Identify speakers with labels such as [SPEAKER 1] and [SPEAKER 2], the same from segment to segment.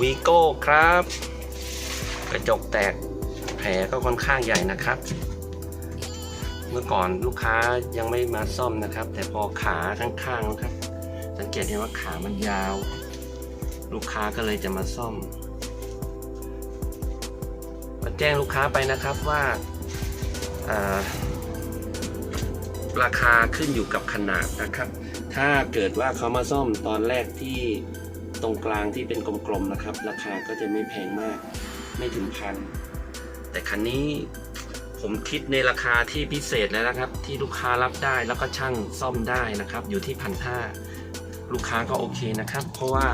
[SPEAKER 1] วีโก้ครับ กระจกแตกแผลก็ค่อนข้างใหญ่นะครับ เมื่อก่อนลูกค้ายังไม่มาซ่อมนะครับ แต่พอขาข้างๆนะครับ สังเกตเห็นว่าขามันยาว ลูกค้าก็เลยจะมาซ่อมมาแจ้งลูกค้าไปนะครับว่าราคาขึ้นอยู่กับขนาดนะครับ ถ้าเกิดว่าเขามาซ่อมตอนแรกที่ รงกลางที่เป็นกลมๆนะครับ ราคาก็จะไม่แพงมาก ไม่ถึงพัน แต่คันนี้ผมคิดในราคาที่พิเศษแล้วนะครับ ที่ลูกค้ารับได้แล้วก็ช่างซ่อมได้นะครับ อยู่ที่พันห้าลูกค้าก็โอเคนะครับ เพราะว่า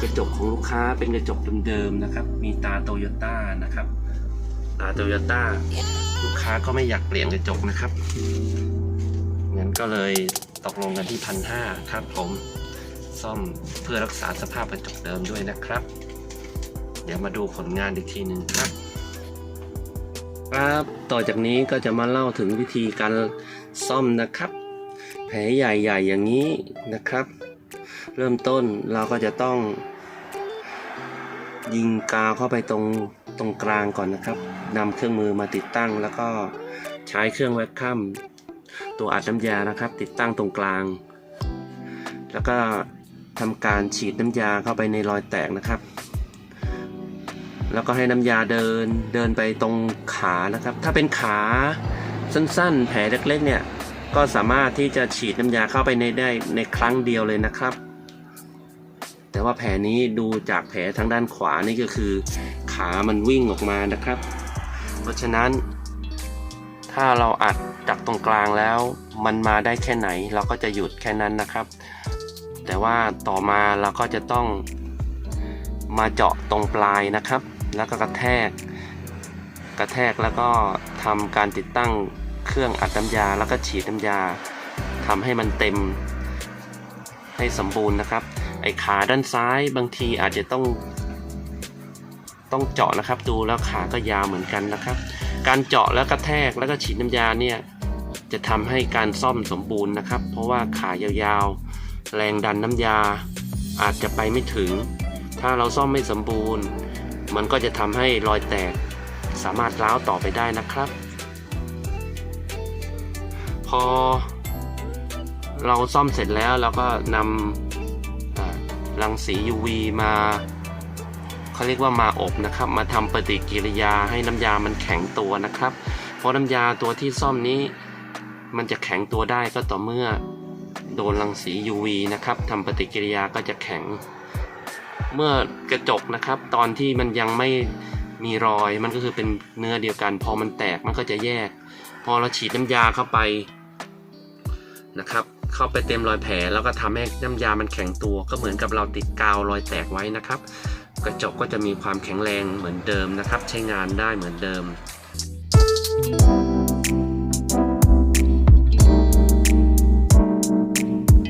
[SPEAKER 1] กระจกของลูกค้าเป็นกระจกเดิมๆนะครับ มีตาโตโยต้านะครับ ตาโตโยต้าลูกค้าก็ไม่อยากเปลี่ยนกระจกนะครับงั้นก็เลยตกลงกันที่พันห้าครับผม ซ่อมเพื่อรักษาสภาพกระจกเดิมด้วยนะครับ เดี๋ยวมาดูผลงานอีกทีหนึ่งครับครับต่อจากนี้ก็จะมาเล่าถึงวิธีการซ่อมนะครับ แผลใหญ่ๆอย่างนี้นะครับ เริ่มต้นเราก็จะต้อง ยิงกาวเข้าไปตรงตรงกลางก่อนนะครับนำเครื่องมือมาติดตั้ง แล้วก็ใช้เครื่องแวคคัมตัวอัดน้ำยานะครับ ติดตั้งตรงกลาง แล้วก็ ทำการฉีดน้ำยาเข้าไปในรอยแตกนะครับ แล้วก็ให้น้ำยาเดินเดินไปตรงขานะครับ ถ้าเป็นขาสั้นๆ แผลเล็กๆเนี่ยก็สามารถที่จะฉีดน้ำยาเข้าไปในได้ในครั้งเดียวเลยนะครับ แต่ว่าแผลนี้ดูจากแผลทางด้านขวานี่ก็คือขามันวิ่งออกมานะครับ เพราะฉะนั้น ถ้าเราอัดจากตรงกลางแล้ว มันมาได้แค่ไหน เราก็จะหยุดแค่นั้นนะครับ แต่ว่าต่อมาเราก็จะต้องมาเจาะตรงปลายนะครับ แล้วก็กระแทก กระแทกแล้วก็ทำการติดตั้งเครื่องอัดน้ำยา แล้วก็ฉีดน้ำยาทำให้มันเต็มให้สมบูรณ์นะครับ ไอ้ขาด้านซ้ายบางทีอาจจะต้อง ต้องเจาะนะครับ ดูแล้วขาก็ยาวเหมือนกันนะครับ การเจาะแล้วกระแทกแล้วก็ฉีดน้ำยาเนี่ยจะทำให้การซ่อมสมบูรณ์นะครับ เพราะว่าขายาวๆ แรงดันน้ำยาอาจจะไปไม่ถึง ถ้าเราซ่อมไม่สมบูรณ์ มันก็จะทำให้รอยแตกสามารถร้าวต่อไปได้นะครับ พอเราซ่อมเสร็จแล้วเราก็นำรังสี UV มาเขาเรียกว่ามาอบนะครับ มาทำปฏิกิริยาให้น้ำยามันแข็งตัวนะครับ เพราะน้ำยาตัวที่ซ่อมนี้ มันจะแข็งตัวได้ก็ต่อเมื่อ โดนรังสี UV นะครับทำปฏิกิริยาก็จะแข็ง เมื่อกระจกนะครับ ตอนที่มันยังไม่มีรอยมันก็คือเป็นเนื้อเดียวกัน พอมันแตกมันก็จะแยก พอเราฉีดน้ำยาเข้าไปนะครับ เข้าไปเต็มรอยแผลแล้วก็ทำให้น้ำยามันแข็งตัว ก็เหมือนกับเราติดกาวรอยแตกไว้นะครับ กระจกก็จะมีความแข็งแรงเหมือนเดิมนะครับ ใช้งานได้เหมือนเดิม